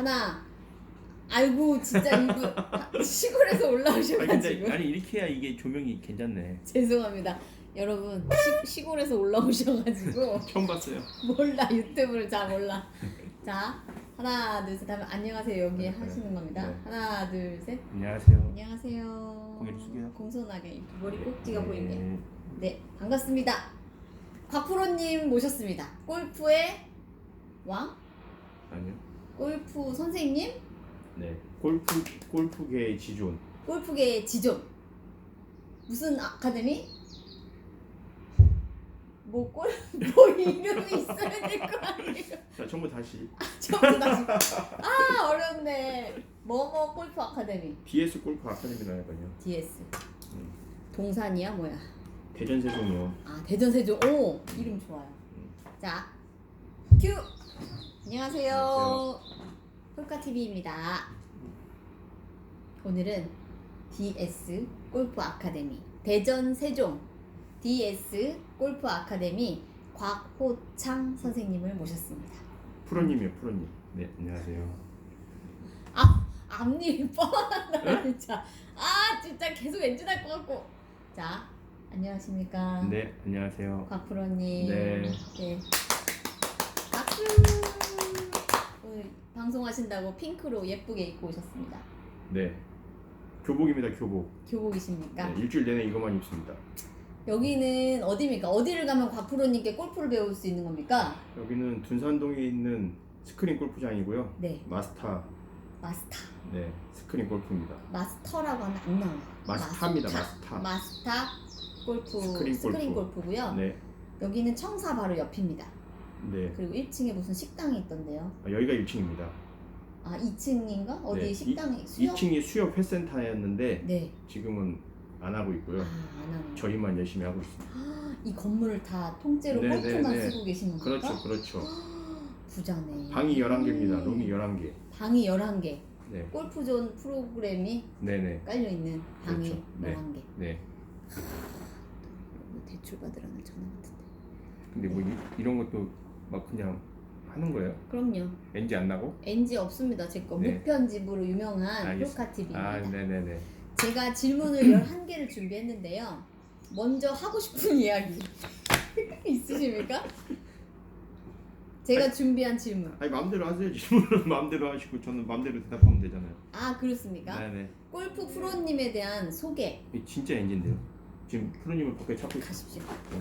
하나. 아이고 진짜 이거 시골에서 아니 올라오셔가지고 근데 아니 이렇게 해야 이게 조명이 괜찮네. 죄송합니다. 여러분 시, 시골에서 올라오셔가지고 처음 봤어요. 몰라 유튜브를 잘 몰라. 자 하나 둘셋 하면 안녕하세요 여기 네, 하시는 겁니다. 네. 하나 둘 셋. 안녕하세요. 안녕하세요. 고개를 숙여요. 공손하게 머리 꼭지가 보이네. 네. 네 반갑습니다. 곽프로님 모셨습니다. 골프의 왕? 아니요. 골프 선생님? 네. 골프 골프계의 지존. 골프계의 지존. 무슨 아카데미? 뭐 골, 뭐 이름이 있어야 될 거 아니에요? 자 전부 다시 처음부터 다시. 아 어렵네. 뭐뭐 골프 아카데미. DS 골프 아카데미라니까요. DS. 음. 동산이야 뭐야? 대전 세종이요. 아 대전 세종. 오 이름 좋아요. 자 큐. 안녕하세요. 안녕하세요. 폴카 TV입니다. 오늘은 DS 골프 아카데미 대전 세종 DS 골프 아카데미 곽호창 선생님을 모셨습니다. 프로님이요 프로님. 네 안녕하세요. 아 앞니 뻔하다 진짜. 아 진짜 계속 엔진 할 것 같고. 자 안녕하십니까. 네 안녕하세요. 곽 프로님. 네. 네. 박수. 오늘 방송하신다고 핑크로 예쁘게 입고 오셨습니다. 네. 교복입니다 교복. 교복이십니까? 네, 일주일 내내 이것만 입습니다. 여기는 어디입니까? 어디를 가면 곽프로님께 골프를 배울 수 있는 겁니까? 여기는 둔산동에 있는 스크린 골프장이고요. 네, 마스타. 마스터. 네 스크린 골프입니다. 마스터라고 하면 안 나와요. 마스타입니다, 마스타. 마스터 골프 스크린 스크린, 골프. 골프고요. 네. 여기는 청사 바로 옆입니다. 네. 그리고 1층에 무슨 식당이 있던데요. 아, 여기가 1층입니다. 아 2층인가? 어디 네, 식당이 수영? 2층이 수협 회센터였는데 네. 지금은 안 하고 아, 있고요. 안 하는. 저희만 열심히 하고 있습니다. 이 건물을 다 통째로 네, 골프만 네, 네. 쓰고 계시는 건가? 그렇죠, 그렇죠. 부자네. 방이 11개입니다. 음. 룸이 11개. 방이 11개. 네, 골프존 프로그램이 네, 네, 깔려 있는 방이 그렇죠. 네. 11개. 네. 뭐 대출 받으라는 전화 같은데. 근데 뭐 이, 런 것도 막 그냥 하는 거예요? 그럼요. NG 안 나고? NG 없습니다. 제 거. 네. 무편집으로 유명한 알겠- 프로카 TV입니다. 아, 네, 네, 네. 제가 질문을 11개를 준비했는데요. 먼저 하고 싶은 이야기 있으십니까? 제가 준비한 질문. 아니 마음대로 하세요. 질문은 마음대로 하시고 저는 마음대로 대답하면 되잖아요. 아, 그렇습니까? 네, 네. 골프 프로님에 대한 소개 이 진짜 NG인데요. 지금 프로님을 밖에 찾고 있어요. 가십시오. 네.